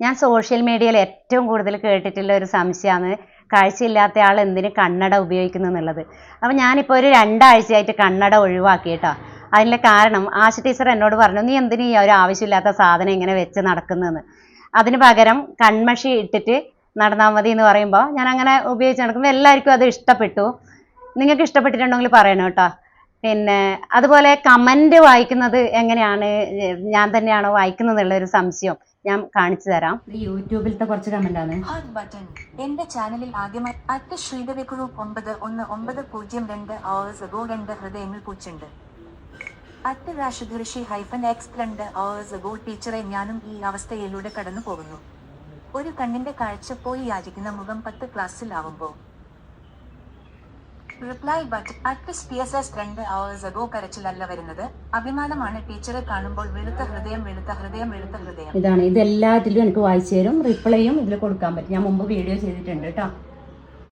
ഞാൻ സോഷ്യൽ മീഡിയയിൽ ഏറ്റവും കൂടുതൽ കേട്ടിട്ടുള്ള ഒരു സംശയമാണ് കാഴ്ചയില്ലാത്ത ആൾ എന്തിന് കണ്ണട ഉപയോഗിക്കുന്നു എന്നുള്ളത്. അപ്പം ഞാനിപ്പോൾ ഒരു രണ്ടാഴ്ചയായിട്ട് കണ്ണട ഒഴിവാക്കി കേട്ടോ അതിന്റെ കാരണം ആശ ടീച്ചർ എന്നോട് പറഞ്ഞു നീ എന്തിന് ഈ ഒരു ആവശ്യമില്ലാത്ത സാധനം ഇങ്ങനെ വെച്ച് നടക്കുന്നതെന്ന്? അതിന് പകരം കൺമഷി ഇട്ടിട്ട് നടന്നാൽ മതി എന്ന് പറയുമ്പോൾ ഞാൻ അങ്ങനെ ഉപയോഗിച്ച് നടക്കുമ്പോൾ എല്ലാവർക്കും അത് ഇഷ്ടപ്പെട്ടു. നിങ്ങൾക്ക് ഇഷ്ടപ്പെട്ടിട്ടുണ്ടെങ്കിൽ പറയണം കേട്ടോ പിന്നെ അതുപോലെ കമന്റ് വായിക്കുന്നത് എങ്ങനെയാണ്? ഞാൻ തന്നെയാണോ വായിക്കുന്നത് ഒരു സംശയം ഞാൻ കാണിച്ചു തരാം. യൂട്യൂബിലത്തെ കുറച്ച് കമന്റ് ആണ്. ബട്ടൺ എന്റെ ചാനലിൽ ആദ്യമായി അറ്റ് ശ്രീധരക്കുറു ഒമ്പത് ഒന്ന് ഒമ്പത് പൂജ്യം രണ്ട് അവേഴ്സ് അഗോ രണ്ട് ഹൃദയങ്ങൾ പൂച്ചുണ്ട്. അറ്റ് രാഷധർഷി ഹൈഫൻ എക്സ് രണ്ട് അവേഴ്സ് അഗോ ടീച്ചറെ ഞാനും ഈ അവസ്ഥയിലൂടെ കടന്നു പോകുന്നു ഒരു കണ്ണിന്റെ കാഴ്ച പോയി യാചിക്കുന്ന മുഖം പത്ത് ക്ലാസ്സിലാവുമ്പോ reply but at P S S രണ്ട് അവേഴ്സ് അഗോ കരച്ചിലല്ല വരുന്നത്. അഭിമാനമാണ് ടീച്ചറെ കാണുമ്പോൾ വെളുത്ത ഹൃദയം വെളുത്ത ഹൃദയം വെളുത്ത ഹൃദയം. ഇതാണ്. ഇതെല്ലാത്തിലും എനിക്ക് വായിച്ചു തരും. റിപ്ലൈയും ഇതിൽ കൊടുക്കാൻ പറ്റും. ഞാൻ മുമ്പ് വീഡിയോ ചെയ്തിട്ടുണ്ട് കേട്ടോ